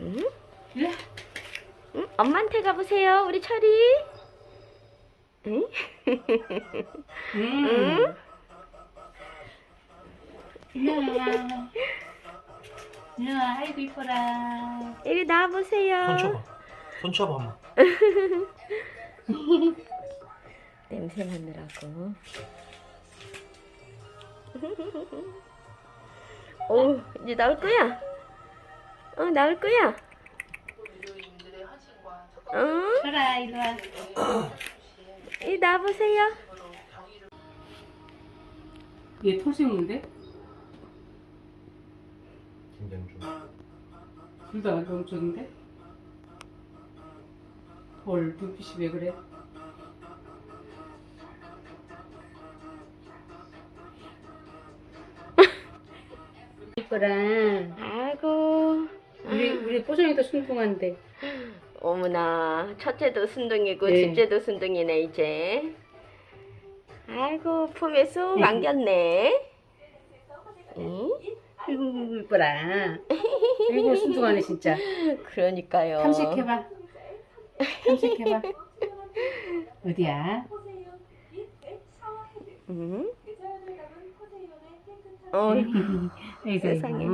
응? 응? 엄마한테 가보세요, 우리 철이. 응? 음. 이야. 이야, 아이고 이뻐라. 여기 나와보세요. 손 쳐봐. 손 쳐봐 한번. 냄새 맡느라고. 오, 이제 나올 거야? 어, 나올 거야? 응? 철아, 이리 와. 여기 나와보세요. 얘 토생인데? 김경준. 둘다 명적인데? 헐, 눈빛이 왜 그래? 이뻐라. 아이고. 우리, 뽀송이도 순둥한데. 어머나, 첫째도 순둥이고, 네. 둘째도 순둥이네, 이제. 아이고, 품에 쏙 네. 안겼네. 응? 아이고, 이뻐라. 아이고, 순둥하네, 진짜. 그러니까요. 탐색해봐. 탐색해봐. 어디야? 응? 어, 세상에.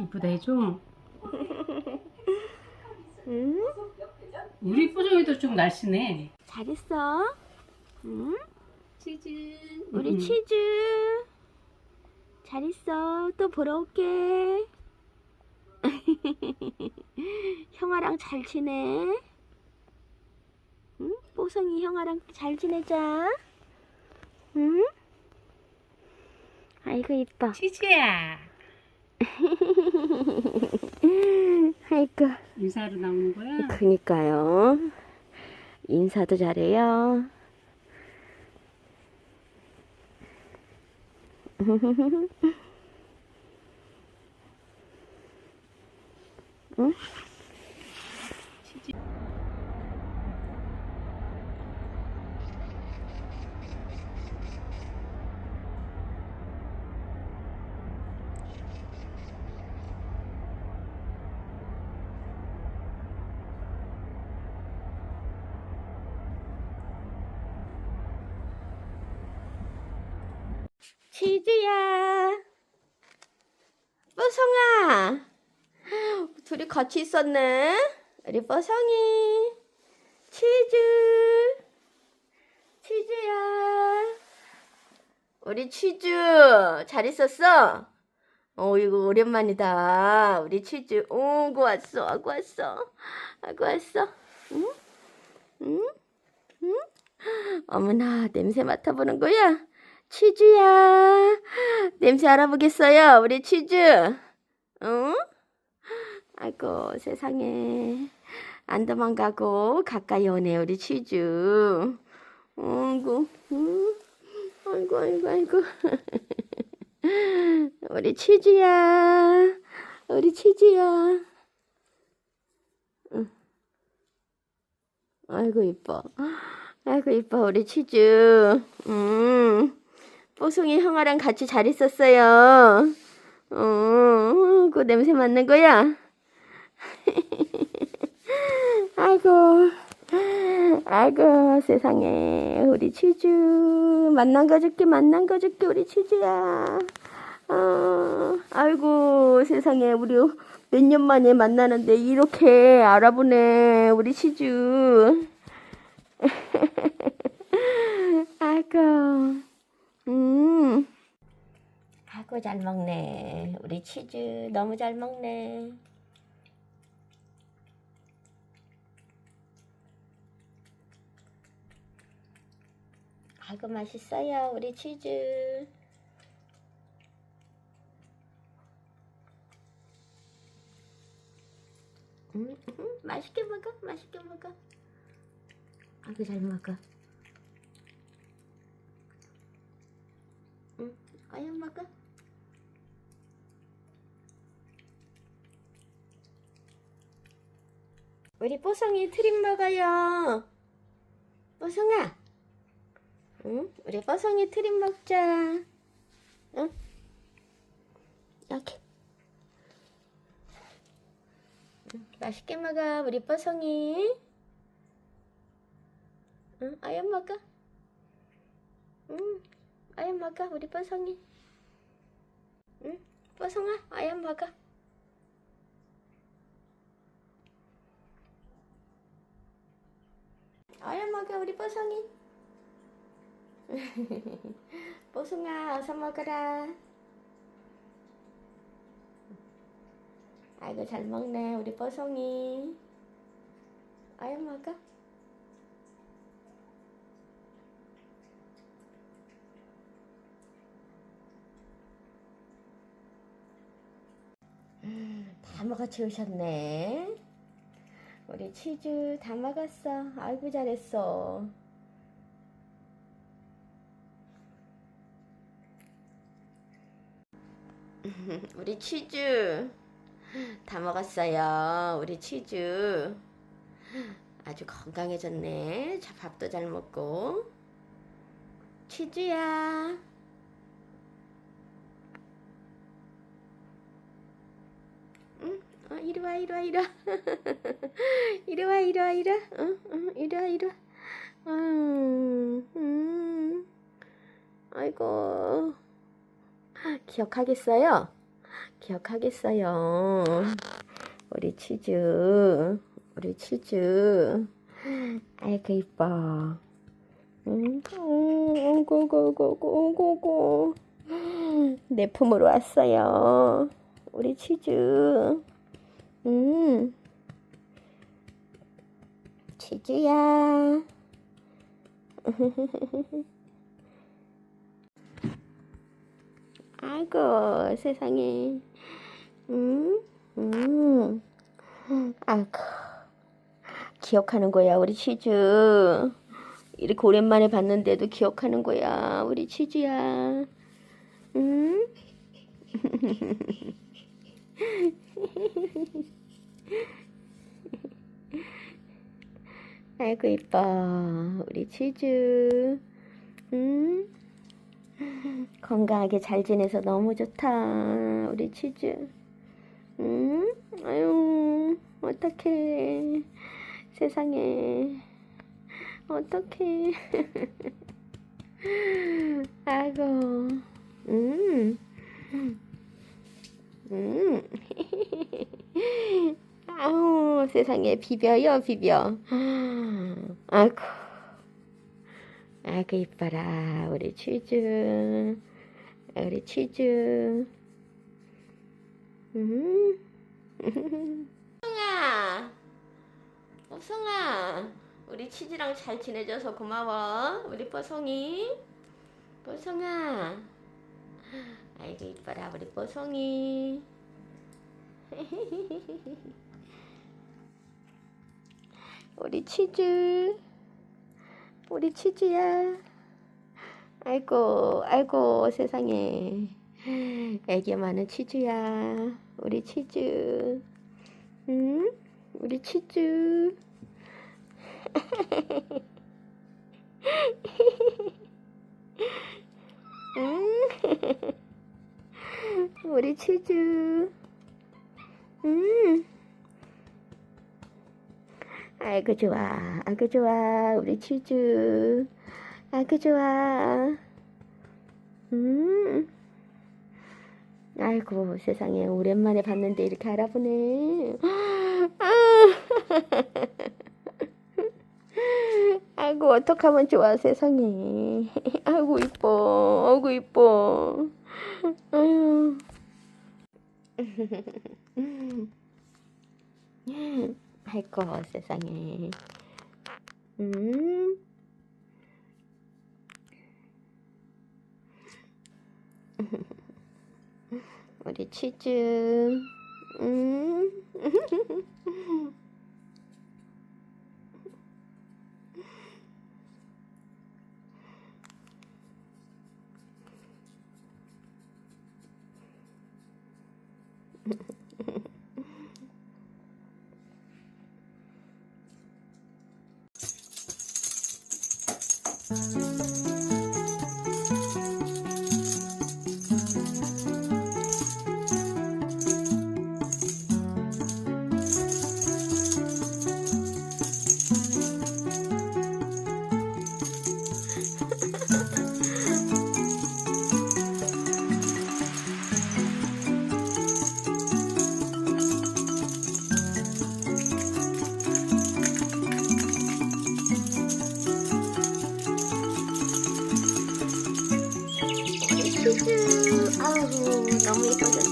이쁘다 해줘. 응? 우리 뽀송이도 좀 날씬해. 잘했어. 응? 치즈. 우리 음. 치즈. 잘 있어. 또 보러 올게. 형아랑 잘 지내. 응? 뽀송이 형아랑 잘 지내자. 응? 아이고 이뻐. 치즈야. 아이고. 인사하러 나오는 거야? 그니까요. 인사도 잘해요. 응? 치즈야. 뽀송아. 둘이 같이 있었네. 우리 뽀송이. 치즈. 치즈야. 우리 치즈. 잘 있었어? 어, 이거 오랜만이다. 우리 치즈. 오, 고 왔어. 아고 왔어. 아고 왔어. 응? 응? 응? 어머나, 냄새 맡아보는 거야? 치즈야. 냄새 알아보겠어요, 우리 치즈. 응? 아이고, 세상에. 안 도망가고 가까이 오네, 우리 치즈. 아이고, 응? 아이고, 아이고, 아이고. 우리 치즈야. 우리 치즈야. 응. 아이고, 이뻐. 아이고, 이뻐, 우리 치즈. 음. 뽀송이 형아랑 같이 잘 있었어요. 어, 그 냄새 맡는 거야? 아이고, 아이고, 세상에. 우리 치즈. 만난 거 줄게, 만난 거 줄게, 우리 치즈야. 어, 아이고, 세상에. 우리 몇 년 만에 만나는데 이렇게 알아보네, 우리 치즈. 아이고. 음. 아이고 잘 먹네. 우리 치즈 너무 잘 먹네. 아이고 맛있어요. 우리 치즈. 음, 음, 맛있게 먹어. 맛있게 먹어. 아이고 잘 먹어. 응, 아유 먹어. 우리 뽀송이 트림 먹어요. 뽀송아. 응? 우리 뽀송이 트림 먹자. 응? 여기. 맛있게 먹어, 우리 뽀송이. 응, 아연 먹어. 응, 아연 먹어, 우리 뽀송이. 응, 뽀송아, 아연 먹어. 아연 먹어, 우리 뽀송이. 뽀송아, 어서 먹어 치우셨네 우리 치즈 다 먹었어 아이고 잘했어 우리 치즈 다 먹었어요. 우리 치즈. 아주 건강해졌네. 자, 밥도 잘 먹고. 치즈야. 응? 어, 이리 와, 이리 와, 이리 와. 이리 와, 이리 와, 이리 와. 응, 응, 이리 와, 이리 와. 음, 음. 아이고. 기억하겠어요? 기억하겠어요. 우리 치즈, 우리 치즈. 아이고 이뻐. 응, 오고고고고고고. 내 품으로 왔어요. 우리 치즈. 음, 치즈야. 아이고 세상에 음, 음. 아이고 기억하는 거야 우리 치즈 이렇게 오랜만에 봤는데도 기억하는 거야 우리 치즈야 음? 아이고 이뻐 우리 치즈 음? 건강하게 잘 지내서 너무 좋다. 우리 치즈. 응? 아유, 어떡해. 세상에. 어떡해. 아이고. 음. 음. 아우, 세상에. 비벼요, 비벼. 아이고. 아이고 이뻐라 우리 치즈. 우리 치즈. 음. 뽀송아. 뽀송아 우리 치즈랑 잘 지내줘서 고마워. 우리 뽀송이. 뽀송아. 아이고 이뻐라 우리 뽀송이 우리 치즈 우리 치즈야. 아이고, 아이고, 세상에. 애기 많은 치즈야. 우리 치즈. 응? 우리 치즈. 응? 우리 치즈. 응? 아이고 좋아. 아이고 좋아. 우리 치즈. 아이고 좋아. 음. 아이고 세상에. 오랜만에 봤는데 이렇게 알아보네. 아이고 어떡하면 좋아 세상에. 아이고 이뻐. 아이고 이뻐. 아유 아이고 세상에. 음. 우리 치즈. 음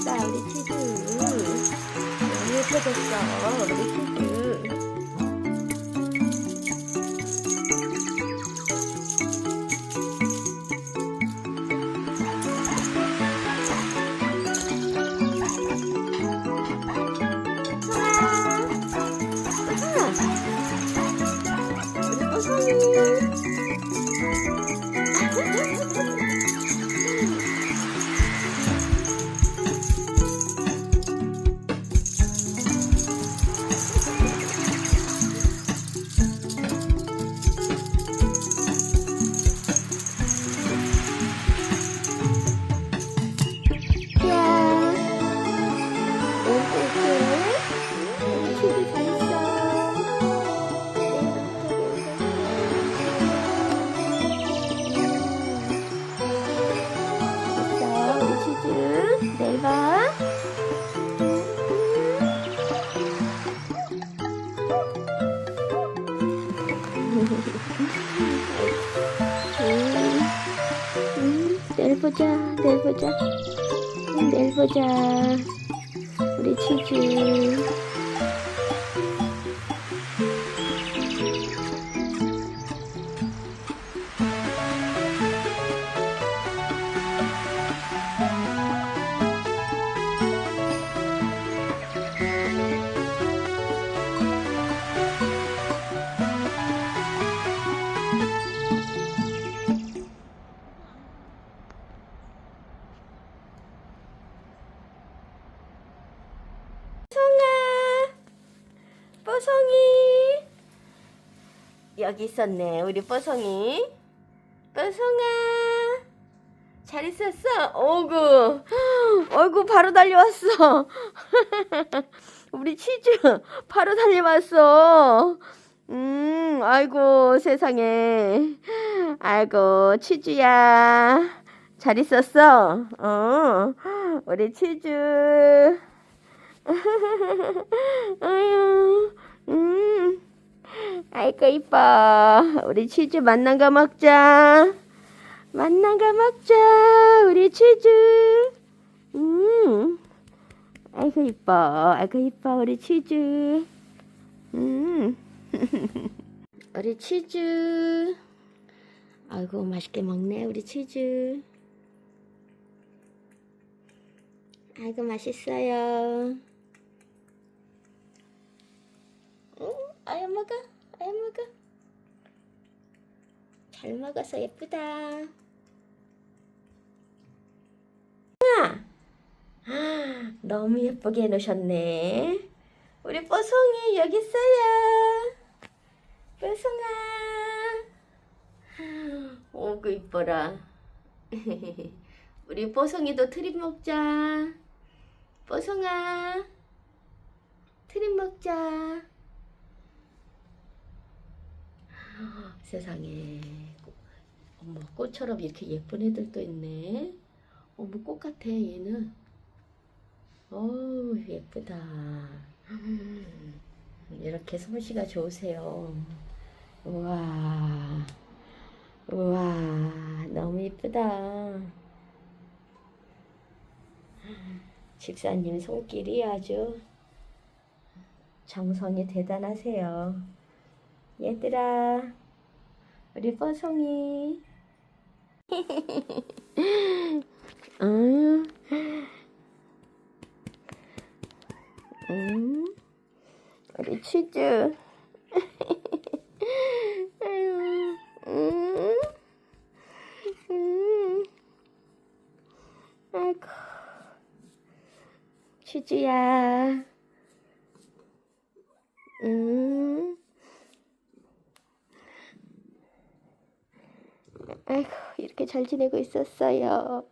나 우리 친구 예뻐졌어 우리 친구 치즈. 내일 봐. 음, 음, 보자, 내일 보자. 음, 내일 보자. 우리 치즈. 여기 있었네, 우리 뽀송이. 뽀송아, 잘 있었어? 어구, 어구, 바로 달려왔어. 우리 치즈, 바로 달려왔어. 음, 아이고, 세상에. 아이고, 치즈야. 잘 있었어? 어, 우리 치즈. 음, 아이고 이뻐. 우리 치즈 만난 거 먹자. 만난 거 먹자. 우리 치즈. 음, 아이고 이뻐. 아이고 이뻐. 우리 치즈. 음, 우리 치즈. 아이고 맛있게 먹네. 우리 치즈. 아이고 맛있어요. 응, 아유 먹어, 아유 먹어. 잘 먹어서 예쁘다. 아, 너무 예쁘게 해놓으셨네. 우리 뽀송이 여기 있어요. 뽀송아. 오구 이뻐라. 우리 뽀송이도 트림 먹자. 뽀송아. 트림 먹자. 세상에. 어머, 꽃처럼 이렇게 예쁜 애들도 있네. 어머, 꽃 같아, 얘는. 어우, 예쁘다. 이렇게 솜씨가 좋으세요. 우와. 우와, 너무 예쁘다. 집사님 손길이 아주 정성이 대단하세요. 얘들아, 우리 뽀송이. 아유, 음, 우리 치즈. 아유, 음, 음, 아이고, 치즈야. 음. 아이고, 이렇게 잘 지내고 있었어요.